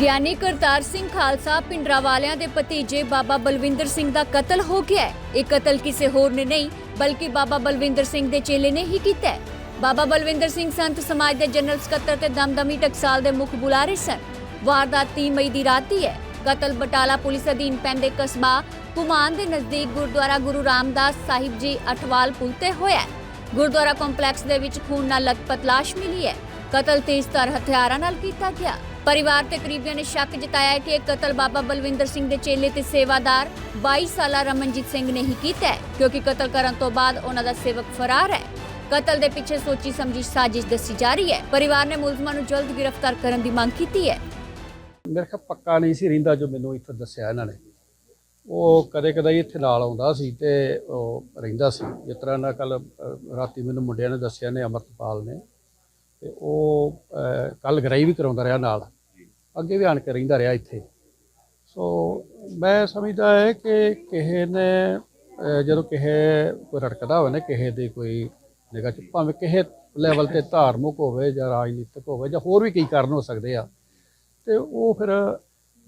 ਗਿਆਨੀ ਕਰਤਾਰ ਸਿੰਘ ਖਾਲਸਾ ਪਿੰਡਰਾ ਵਾਲਿਆਂ ਦੇ ਭਤੀਜੇ ਬਾਬਾ ਬਲਵਿੰਦਰ ਸਿੰਘ ਦਾ ਕਤਲ ਹੋ ਗਿਆ ਹੈ। ਇਹ ਕਤਲ ਕਿਸੇ ਹੋਰ ਨੇ ਨਹੀਂ, ਬਲਕਿ ਬਾਬਾ ਬਲਵਿੰਦਰ ਸਿੰਘ ਦੇ ਚੇਲੇ ਨੇ ਹੀ ਕੀਤਾ ਹੈ। ਬਾਬਾ ਬਲਵਿੰਦਰ ਸਿੰਘ ਸੰਤ ਸਮਾਜ ਦੇ ਜਨਰਲ ਸਕੱਤਰ ਤੇ ਦਮਦਮੀ ਟਕਸਾਲ ਦੇ ਮੁੱਖ ਬੁਲਾਰੇ ਸਨ। ਵਾਰਦਾਤ 30 ਮਈ ਦੀ ਰਾਤ ਦੀ ਹੈ। ਕਤਲ ਬਟਾਲਾ ਪੁਲਿਸ ਅਧੀਨ ਪੈਂਦੇ ਕਸਬਾ ਕੁਮਾਨ ਦੇ ਨਜ਼ਦੀਕ ਗੁਰਦੁਆਰਾ ਗੁਰੂ ਰਾਮਦਾਸ ਸਾਹਿਬ ਜੀ ਅਠਵਾਲ ਪੁਲ ਤੇ ਹੋਇਆ ਗੁਰਦੁਆਰਾ ਕੰਪਲੈਕਸ ਦੇ ਵਿੱਚ ਖੂਨ ਨਾਲ ਲਥਪਥ ਲਾਸ਼ ਮਿਲੀ ਹੈ। ਕਤਲ ਤੇਜ਼ਧਾਰ ਹਥਿਆਰਾਂ ਨਾਲ ਕੀਤਾ ਗਿਆ। ਪਰਿਵਾਰ ਤੇ ਕਰੀਬੀਆਂ ਨੇ ਸ਼ੱਕ ਜਤਾਇਆ ਕਿ ਇਹ ਕਤਲ ਬਾਬਾ ਬਲਵਿੰਦਰ ਸਿੰਘ ਦੇ ਚੇਲੇ ਤੇ ਸੇਵਾਦਾਰ 22 ਸਾਲਾ ਰਮਨਜੀਤ ਸਿੰਘ ਨੇ ਹੀ ਕੀਤਾ ਕਿਉਂਕਿ ਕਤਲ ਕਰਨ ਤੋਂ ਬਾਅਦ ਉਹਨਾਂ ਦਾ ਸੇਵਕ ਫਰਾਰ ਹੈ। ਕਤਲ ਦੇ ਪਿੱਛੇ ਸੋਚੀ ਸਮਝੀ ਸਾਜ਼ਿਸ਼ ਦੱਸੀ ਜਾ ਰਹੀ ਹੈ। ਪਰਿਵਾਰ ਨੇ ਮੁਲਜ਼ਮਾਂ ਨੂੰ ਜਲਦ ਗ੍ਰਿਫਤਾਰ ਕਰਨ ਦੀ ਮੰਗ ਕੀਤੀ ਹੈ। ਮੇਰੇ ਖਿਆਲ ਪੱਕਾ ਨਹੀਂ ਸੀ ਰਹਿੰਦਾ ਜੋ ਮੈਨੂੰ ਇੱਥੇ ਦੱਸਿਆ ਇਹਨਾਂ ਨੇ। ਉਹ ਕਦੇ ਕਦੇ ਇੱਥੇ ਨਾਲ ਆਉਂਦਾ ਸੀ ਤੇ ਉਹ ਰਹਿੰਦਾ ਸੀ। ਜਿਸ ਤਰ੍ਹਾਂ ਨਾ ਕੱਲ ਰਾਤੀ ਮੈਨੂੰ ਮੁੰਡਿਆਂ ਨੇ ਦੱਸਿਆ ਨੇ, ਅਮਰਤਪਾਲ ਨੇ। ਤੇ ਉਹ ਕੱਲ ਗਰਾਈ ਵੀ ਕਰਾਉਂਦਾ ਰਿਹਾ ਨਾਲ। ਅੱਗੇ ਵੀ ਆਣ ਕੇ ਰਹਿੰਦਾ ਰਿਹਾ ਇੱਥੇ। ਸੋ ਮੈਂ ਸਮਝਦਾ ਹੈ ਕਿ ਕਿਸੇ ਨੇ ਜਦੋਂ ਕਿਸੇ ਕੋਈ ਰੜਕਦਾ ਹੋਵੇ ਨਾ ਕਿਸੇ ਦੀ ਕੋਈ ਨਿਗਾਹ ਚ ਭਾਵੇਂ ਕਿਸੇ ਲੈਵਲ ਤੇ ਧਾਰਮਿਕ ਹੋਵੇ ਜਾਂ ਰਾਜਨੀਤਿਕ ਹੋਵੇ ਜਾਂ ਹੋਰ ਵੀ ਕਈ ਕਾਰਨ ਹੋ ਸਕਦੇ ਆ ਤੇ ਉਹ ਫਿਰ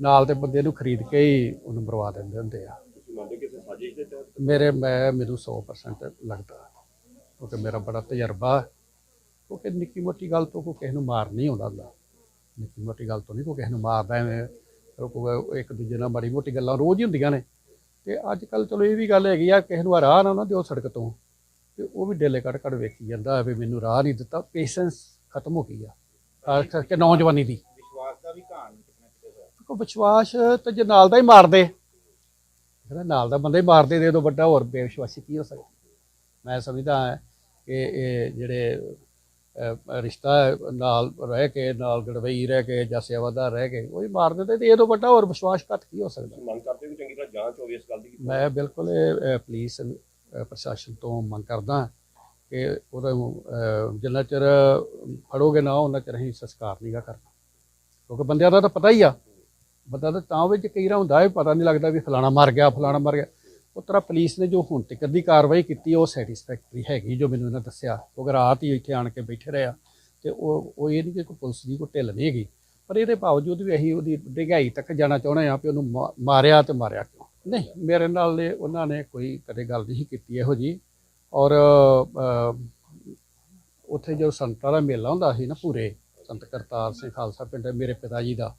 ਨਾਲ ਦੇ ਬੰਦੇ ਨੂੰ ਖਰੀਦ ਕੇ ਹੀ ਉਹਨੂੰ ਮਰਵਾ ਦਿੰਦੇ ਹੁੰਦੇ ਆ। ਮੇਰੇ ਮੈਂ ਮੈਨੂੰ 100% ਲੱਗਦਾ। ਕਿਉਂਕਿ ਮੇਰਾ ਬੜਾ ਤਜਰਬਾ ਹੈ। ਕਿਉਂਕਿ ਨਿੱਕੀ ਮੋਟੀ ਗੱਲ ਤੋਂ ਕੋਈ ਕਿਸੇ ਨੂੰ ਮਾਰ ਨਹੀਂ ਆਉਂਦਾ ਹੁੰਦਾ। ਨਿੱਕੀ ਮੋਟੀ ਗੱਲ ਤੋਂ ਨਹੀਂ ਕੋਈ ਕਿਸੇ ਨੂੰ ਮਾਰਦਾ ਐਵੇਂ। ਫਿਰ ਕੋਈ ਇੱਕ ਦੂਜੇ ਨਾਲ ਮਾੜੀ ਮੋਟੀ ਗੱਲਾਂ ਰੋਜ਼ ਹੀ ਹੁੰਦੀਆਂ ਨੇ। ਤੇ ਅੱਜ ਕੱਲ ਚਲੋ ਇਹ ਵੀ ਗੱਲ ਹੈਗੀ ਆ ਕਿਸੇ ਨੂੰ ਰਾਹ ਨਾ ਨਾ ਦਿਓ ਸੜਕ ਤੋਂ। ਤੇ ਉਹ ਵੀ ਡੇਲੇ ਕੱਢ ਕੱਢ ਵੇਖੀ ਜਾਂਦਾ ਵੀ ਮੈਨੂੰ ਰਾਹ ਨਹੀਂ ਦਿੱਤਾ। ਪੇਸ਼ੈਂਸ ਖਤਮ ਹੋ ਗਈ ਆ। ਖਾਸ ਕਰਕੇ ਨੌਜਵਾਨੀ ਦੀ। ਵਿਸ਼ਵਾਸ ਦਾ ਵੀ ਘਾਣ ਕੋ ਵਿਸ਼ਵਾਸ ਤੇ ਜੇ ਨਾਲ ਦਾ ਹੀ ਮਾਰਦੇ। ਕਹਿੰਦਾ ਨਾਲ ਦਾ ਬੰਦਾ ਹੀ ਮਾਰਦੇ ਦੇ ਤੋਂ ਵੱਡਾ ਹੋਰ ਬੇਵਿਸ਼ਵਾਸੀ ਕੀ ਹੋ ਸਕਦਾ? ਮੈਂ ਸਮਝਦਾ ਕਿ ਇਹ ਜਿਹੜੇ ਰਿਸ਼ਤਾ ਨਾਲ ਰਹਿ ਕੇ ਨਾਲ ਗੜਵਈ ਰਹਿ ਕੇ ਜਾਂ ਸੇਵਾਦਾਰ ਰਹਿ ਕੇ ਉਹ ਹੀ ਮਾਰ ਦਿੰਦੇ ਤੇ ਇਹ ਤੋਂ ਵੱਡਾ ਹੋਰ ਵਿਸ਼ਵਾਸ ਘੱਟ ਕੀ ਹੋ ਸਕਦਾ? ਮੰਗ ਕਰਦੇ ਵੀ ਚੰਗੀ ਤਰ੍ਹਾਂ ਜਾਂਚ ਹੋਵੇ ਇਸ ਗੱਲ ਦੀ ਕਿ ਮੈਂ ਬਿਲਕੁਲ ਪੁਲਿਸ ਪ੍ਰਸ਼ਾਸਨ ਤੋਂ ਮੰਗ ਕਰਦਾ ਕਿ ਉਹਦਾ ਜਿੰਨਾ ਚਿਰ ਫੜੋਗੇ ਨਾ ਉਹਨਾਂ ਚਿਰ ਅਸੀਂ ਸੰਸਕਾਰ ਨਹੀਂਗਾ ਕਰਨਾ। ਕਿਉਂਕਿ ਬੰਦਿਆਂ ਦਾ ਤਾਂ ਪਤਾ ਹੀ ਆ। ਬੰਦਾ ਤਾਂ ਤਾਂ ਵਿੱਚ ਕਈ ਰਾ ਹੁੰਦਾ ਹੈ ਪਤਾ ਨਹੀਂ ਲੱਗਦਾ ਵੀ ਫਲਾਣਾ ਮਰ ਗਿਆ ਫਲਾਣਾ ਮਰ ਗਿਆ। ਉਹ ਤਰ੍ਹਾਂ ਪੁਲਿਸ ਨੇ ਜੋ ਹੁਣ ਤੱਕ ਦੀ ਕਾਰਵਾਈ ਕੀਤੀ, ਉਹ ਸੈਟੀਸਫੈਕਟਰੀ ਹੈਗੀ ਜੋ ਮੈਨੂੰ ਇਹਨਾਂ ਦੱਸਿਆ। ਕਿਉਂਕਿ ਰਾਤ ਹੀ ਇੱਥੇ ਆਣ ਕੇ ਬੈਠੇ ਰਿਹਾ ਤੇ ਉਹ ਉਹ ਇਹ ਨਹੀਂ ਕਿ ਕੋਈ ਪੁਲਿਸ ਦੀ ਕੋਈ ਢਿੱਲ ਨਹੀਂ ਹੈਗੀ। ਪਰ ਇਹਦੇ ਬਾਵਜੂਦ ਵੀ ਅਸੀਂ ਉਹਦੀ ਡਿਗਾਈ ਤੱਕ ਜਾਣਾ ਚਾਹੁੰਦੇ ਹਾਂ ਵੀ ਉਹਨੂੰ ਮਾ- ਮਾਰਿਆ ਤੇ ਮਾਰਿਆ ਕਿਉਂ? ਨਹੀਂ, ਮੇਰੇ ਨਾਲ ਉਹਨਾਂ ਨੇ ਕੋਈ ਕਦੇ ਗੱਲ ਨਹੀਂ ਕੀਤੀ ਇਹੋ ਜੀ ਔਰ ਉੱਥੇ ਜੋ ਸੰਤਾਂ ਦਾ ਮੇਲਾ ਹੁੰਦਾ ਸੀ ਨਾ ਪੂਰੇ, ਸੰਤ ਕਰਤਾਰ ਸਿੰਘ ਖਾਲਸਾ ਪਿੰਡ, ਮੇਰੇ ਪਿਤਾ ਜੀ ਦਾ,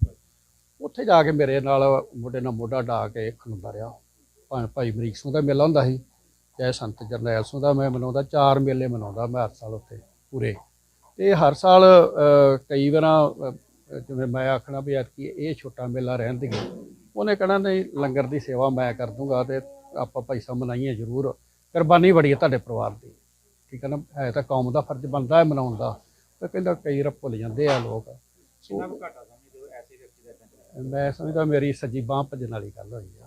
ਉੱਥੇ ਜਾ ਕੇ ਮੇਰੇ ਨਾਲ ਮੋਢੇ ਨਾਲ ਮੋਢਾ ਢਾ ਕੇ ਖਲੋਂਦਾ ਰਿਹਾ। ਭਾਈ ਮਰੀਕ ਸਿੰਘ ਦਾ ਮੇਲਾ ਹੁੰਦਾ ਸੀ ਚਾਹੇ ਸੰਤ ਜਰਨੈਲ ਸਿੰਘ ਦਾ ਮੈਂ ਮਨਾਉਂਦਾ ਚਾਰ ਮੇਲੇ ਮਨਾਉਂਦਾ ਮੈਂ ਹਰ ਸਾਲ ਉੱਥੇ ਪੂਰੇ। ਤੇ ਹਰ ਸਾਲ ਕਈ ਵਾਰਾਂ ਜਿਵੇਂ ਮੈਂ ਆਖਣਾ ਵੀ ਐਤਕੀ ਇਹ ਛੋਟਾ ਮੇਲਾ ਰਹਿਣ ਦੇ। ਉਹਨੇ ਕਹਿਣਾ ਨਹੀਂ ਲੰਗਰ ਦੀ ਸੇਵਾ ਮੈਂ ਕਰ ਦੂੰਗਾ ਤੇ ਆਪਾਂ ਭਾਈ ਸਾਹਿਬ ਮਨਾਈਏ ਜ਼ਰੂਰ। ਕੁਰਬਾਨੀ ਬੜੀ ਹੈ ਤੁਹਾਡੇ ਪਰਿਵਾਰ ਦੀ। ਠੀਕ ਹੈ ਨਾ? ਹੈ ਤਾਂ ਕੌਮ ਦਾ ਫਰਜ਼ ਬਣਦਾ ਹੈ ਮਨਾਉਣ ਦਾ। ਤੇ ਕਹਿੰਦਾ ਕਈ ਵਾਰ ਭੁੱਲ ਜਾਂਦੇ ਆ ਲੋਕ। ਕੁ ਹੋ? ਮੈਂ ਸਮਝਦਾ ਮੇਰੀ ਸੱਜੀ ਬਾਹ ਭੱਜਣ ਵਾਲੀ ਗੱਲ ਹੋਈ ਆ।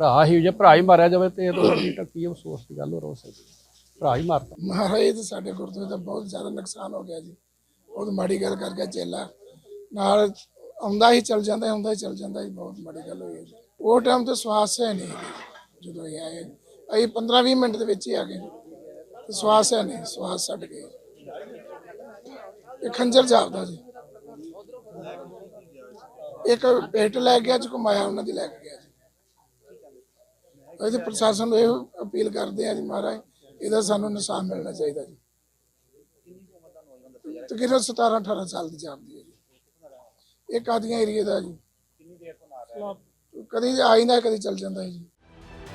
ਭਰਾ ਹੀ ਜੇ ਭਰਾ ਹੀ ਮਾਰਿਆ ਜਾਵੇ ਤੇ ਇਹ ਤਾਂ ਕੀ ਅਫਸੋਸ ਦੀ ਗੱਲ ਹੋਰ ਹੋ ਸਕਦੀ ਭਰਾ ਹੀ ਮਾਰਦਾ ਮਹਾਰਾਜ, ਇਹ ਸਾਡੇ ਗੁਰਦੁਆਰੇ ਦਾ ਬਹੁਤ ਜ਼ਿਆਦਾ ਨੁਕਸਾਨ ਹੋ ਗਿਆ ਜੀ। ਬਹੁਤ ਮਾੜੀ ਗੱਲ ਕਰ ਗਿਆ ਚੇਲਾ। ਨਾਲ ਆਉਂਦਾ ਹੀ ਚਲ ਜਾਂਦਾ ਹੁੰਦਾ ਹੀ ਚਲ ਜਾਂਦਾ ਹੀ ਬਹੁਤ ਮਾੜੀ ਗੱਲ ਹੋਈ ਜੀ। ਉਹ ਟਾਈਮ ਤੇ ਸਵਾਸ ਹੈ ਨਹੀਂ ਜਦੋਂ ਇਹ ਆਏ। ਅਸੀਂ 15 20 ਮਿੰਟ ਦੇ ਵਿੱਚ ਹੀ ਆ ਗਏ। ਤੇ ਸਵਾਸ ਹੈ ਨਹੀਂ, ਸਵਾਸ ਛੱਡ ਗਏ। ਇਹ ਖੰਜਰ ਜਾਪਦਾ ਜੀ। ਇੱਕ ਪੇਟ ਲੈ ਗਿਆ ਚ ਘੁਮਾਇਆ, ਉਹਨਾਂ ਦੀ ਲੈ ਕੇ ਗਿਆ ਜੀ। ਅਸੀਂ ਪ੍ਰਸ਼ਾਸਨ ਨੂੰ ਇਹ ਅਪੀਲ ਕਰਦੇ ਆ ਜੀ ਮਹਾਰਾਜ, ਇਹਦਾ ਸਾਨੂੰ ਇਨਸਾਫ ਮਿਲਣਾ ਚਾਹੀਦਾ ਜੀ। ਤਕਰੀਬਨ 17 18 ਸਾਲ ਦੀ ਜਾਪਦੀ ਹੈ ਜੀ। ਇਹ ਕਾਦੀਆਂ ਏਰੀਏ ਦਾ ਜੀ। ਕਦੀ ਆ ਜਾਂਦਾ, ਕਦੀ ਚੱਲ ਜਾਂਦਾ ਹੈ ਜੀ।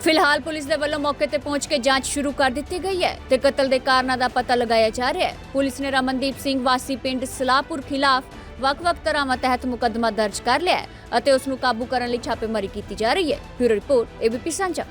ਫਿਲਹਾਲ ਪੁਲਿਸ ਦੇ ਵੱਲੋਂ ਮੌਕੇ ਤੇ ਪਹੁੰਚ ਕੇ ਜਾਂਚ ਸ਼ੁਰੂ ਕਰ ਦਿੱਤੀ ਗਈ ਹੈ ਤੇ ਕਤਲ ਦੇ ਕਾਰਨਾਂ ਦਾ ਪਤਾ ਲਗਾਇਆ ਜਾ ਰਿਹਾ ਹੈ। ਪੁਲਿਸ ਨੇ ਰਮਨਦੀਪ ਸਿੰਘ ਵਾਸੀ ਪਿੰਡ ਸਲਾਹਪੁਰ ਖਿਲਾਫ ਵੱਖ-ਵੱਖ ਧਾਰਾਵਾਂ ਤਹਿਤ ਮੁਕੱਦਮਾ ਦਰਜ ਕਰ ਲਿਆ ਹੈ ਅਤੇ ਉਸ ਨੂੰ ਕਾਬੂ ਕਰਨ ਲਈ ਛਾਪੇਮਾਰੀ ਕੀਤੀ ਜਾ ਰਹੀ ਹੈ। ਬਿਊਰੋ ਰਿਪੋਰਟ ਏਬੀਪੀ ਸਾਂਝਾ